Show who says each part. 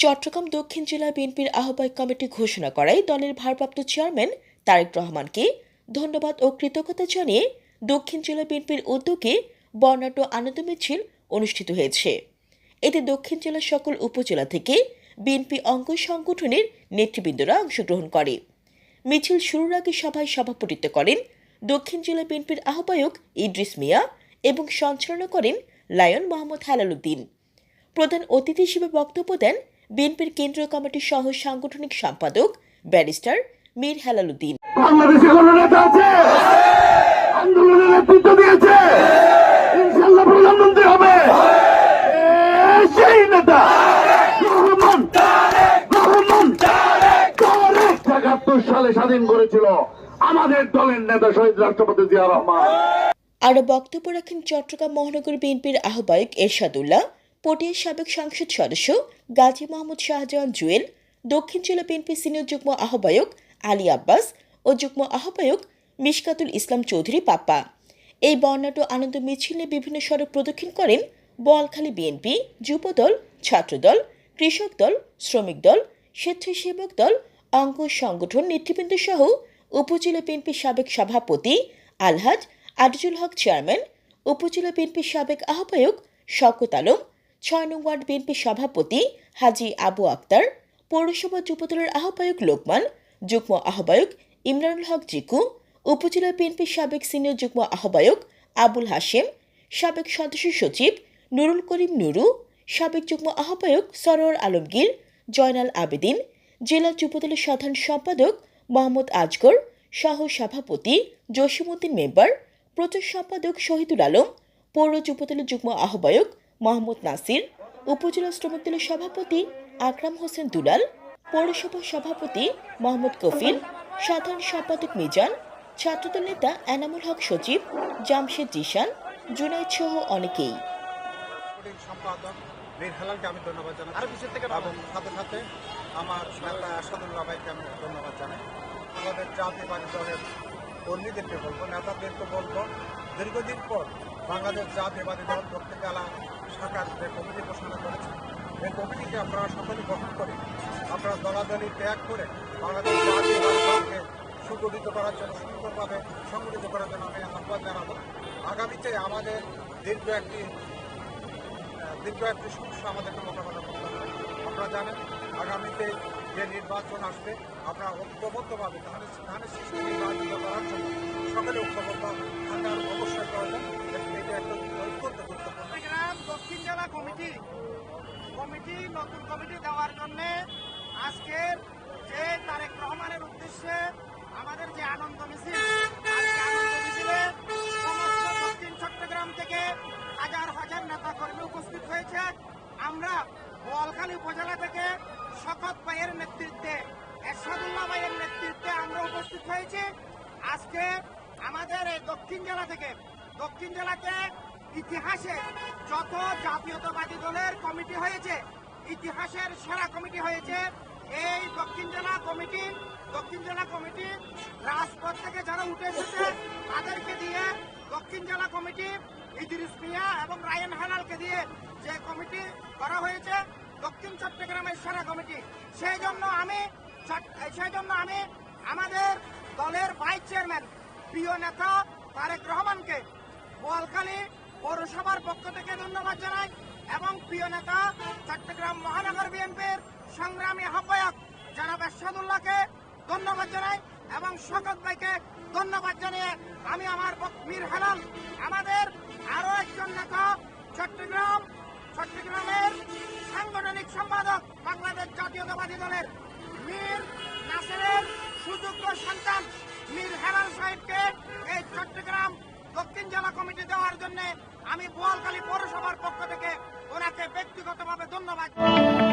Speaker 1: চট্টগ্রাম দক্ষিণ জেলা বিএনপির আহ্বায়ক কমিটি ঘোষণা করায় দলের ভারপ্রাপ্ত চেয়ারম্যান তারেক রহমানকে ধন্যবাদ ও কৃতজ্ঞতা জানিয়ে দক্ষিণ জেলা বিএনপির উদ্যোগে বর্ণাঢ্য আনন্দ মিছিল অনুষ্ঠিত হয়েছে। এতে দক্ষিণ জেলার সকল উপজেলা থেকে বিএনপি অঙ্গ সংগঠনের নেতৃবৃন্দরা অংশগ্রহণ করে। মিছিল শুরুর আগে সভায় সভাপতিত্ব করেন দক্ষিণ জেলা বিএনপির আহ্বায়ক ইদ্রিস মিয়া এবং সঞ্চালনা করেন লায়ন মোহাম্মদ হেলালুদ্দিন প্রধান অতিথি হিসেবে বক্তব্য দেন বিএনপির কেন্দ্রীয় কমিটির সহ সাংগঠনিক সম্পাদক ব্যারিস্টার মীর হেলালুদ্দিন।
Speaker 2: বাংলাদেশে কোন নেতা আছে? আন্দোলনের নেতৃত্ব দিয়েছে? ইনশাল্লাহ প্রধানমন্ত্রী হবে। সেই নেতা। রহমান রহমান। একাত্তর সালে স্বাধীন করেছিল আমাদের দলের নেতা শহীদ রাষ্ট্রপতি জিয়া রহমান।
Speaker 1: আরও বক্তব্য রাখেন চট্টগ্রাম মহানগর বিএনপির আহ্বায়ক এরশাদুল্লাহ। পটিয়ার সাবেক সংসদ সদস্য গাজী মোহাম্মদ শাহজাহান জুয়েল, দক্ষিণ জেলা বিএনপি সিনিয়র যুগ্ম আহ্বায়ক আলী আব্বাস ও যুগ্ম আহ্বায়ক মিশকাতুল ইসলাম চৌধুরী পাপ্পা এই বর্ণাঢ্য আনন্দ মিছিলে বিভিন্ন সড়ক প্রদক্ষিণ করেন বোয়ালখালী বিএনপি যুবদল, ছাত্রদল, কৃষক দল, শ্রমিক দল, স্বেচ্ছাসেবক দল, অঙ্গ সংগঠন নেতৃবৃন্দ সহ উপজেলা বিএনপির সাবেক সভাপতি আলহাজ আজজুল হক চেয়ারম্যান, উপজেলা বিএনপির সাবেক আহ্বায়ক শওকত আলম ছয় নং ওয়ার্ড বিএনপির সভাপতি হাজি আবু আক্তার, পৌরসভা যুবদলের আহ্বায়ক লোকমান, যুগ্ম আহ্বায়ক ইমরানুল হক জিকু, উপজেলা বিএনপির সাবেক সিনিয়র যুগ্ম আহ্বায়ক আবুল হাশেম, সাবেক সদস্য সচিব নুরুল করিম নুরু, সাবেক যুগ্ম আহ্বায়ক সরোয়ার আলমগীর, জয়নাল আবেদিন, জেলা যুবদলের সাধারণ সম্পাদক মোহাম্মদ আজগর, সহ সভাপতি জসিমুদ্দিন মেম্বার, প্রচার সম্পাদক শহীদুল আলম, পৌর যুবদলের যুগ্ম আহ্বায়ক মোহাম্মদ নাসির উপজেলা শ্রমিক দলের সভাপতি আকরাম হোসেন দুলাল পৌরসভা সভাপতি মোহাম্মদ কফিল সাধারণ সম্পাদক মিজান ছাত্রদল নেতা এনামুল হক সচিব জামশেদ জিশান জুনাইদ সহ অনেকেই।
Speaker 3: সম্পাদক মীর হেলালকে আমি ধন্যবাদ জানাই আরও কিছু থেকে এবং সাথে সাথে আমার নেতা আসাদুল্লাহ ভাইকে আমি ধন্যবাদ জানাই। আমাদের জাতীয়বাদী দলের কর্মীদেরকে বলব নেতাদেরকে বলব দীর্ঘদিন পর বাংলাদেশ জাতীয়বাদী দল দক্ষিণ জেলা শাখার যে কমিটি ঘোষণা করেছে এই কমিটিকে আপনারা সকলে গঠন করে, আপনারা দলাদলি ত্যাগ করে বাংলাদেশ জাতীয়বাদী দলকে সুগঠিত করার জন্য, সুন্দরভাবে সংগঠিত করার জন্য আমি আহ্বান জানাব। আগামীতে আমাদের দীর্ঘ একটি দীর্ঘ একটি সমস্যা আমাদেরকে মোকাবেলা করতে হবে, আপনারা জানেন, আগামীতে যে নির্বাচন আসবে, আপনারা ঐক্যবদ্ধভাবে ধানের ধানের সৃষ্টি নির্বাচিত করার জন্য সকলে ঐক্যবদ্ধ
Speaker 4: কমিটি কমিটি, নতুন কমিটি দেওয়ার জন্য আজকের যে তারেক রহমানের উদ্দেশ্যে আমাদের যে আনন্দ মিছিল চট্টগ্রাম থেকে হাজার হাজার উপস্থিত হয়েছে। আমরা উপজেলা থেকে নেতৃত্বে নেতৃত্বে আমরা উপস্থিত হয়েছি। আজকে আমাদের এই দক্ষিণ জেলা থেকে, দক্ষিণ জেলাতে ইতিহাসে যত জাতীয়তাবাদী দলের কমিটি হয়েছে, ইতিহাসের সেরা কমিটি হয়েছে এই দক্ষিণ জেলা কমিটি। দক্ষিণ জেলা কমিটি রাজপথ থেকে যারা উঠে এসেছে, তাদেরকে দিয়ে দক্ষিণ জেলা কমিটি ইদ্রিস মিয়া এবং রায়ন হালালকে দিয়ে যে কমিটি করা হয়েছে, দক্ষিণ চট্টগ্রামের সেরা কমিটি। সেই জন্য আমি সেই জন্য আমি আমাদের দলের ভাইস চেয়ারম্যান, প্রিয় নেতা তারেক রহমানকে বোয়ালখালী পৌরসভার পক্ষ থেকে ধন্যবাদ জানাই এবং প্রিয় নেতা, চট্টগ্রাম মহানগর বিএনপির সংগ্রামী আহ্বায়ক জনাব এরশাদুল্লাহকে ধন্যবাদ জানাই এবং শকত ভাইকে ধন্যবাদ জানিয়ে আমি আমার মীর হেলাল, আমাদের আরও একজন নেতা, চট্টগ্রাম, চট্টগ্রামের সাংগঠনিক সম্পাদক বাংলাদেশ জাতীয়তাবাদী দলের মীর নাসিরের সুযোগ্য সন্তান মীর হেলাল সাহেবকে এই চট্টগ্রাম দক্ষিণ জেলা কমিটি দেওয়ার জন্য আমি বোয়ালখালী পৌরসভার পক্ষ থেকে ওনাকে ব্যক্তিগতভাবে ধন্যবাদ।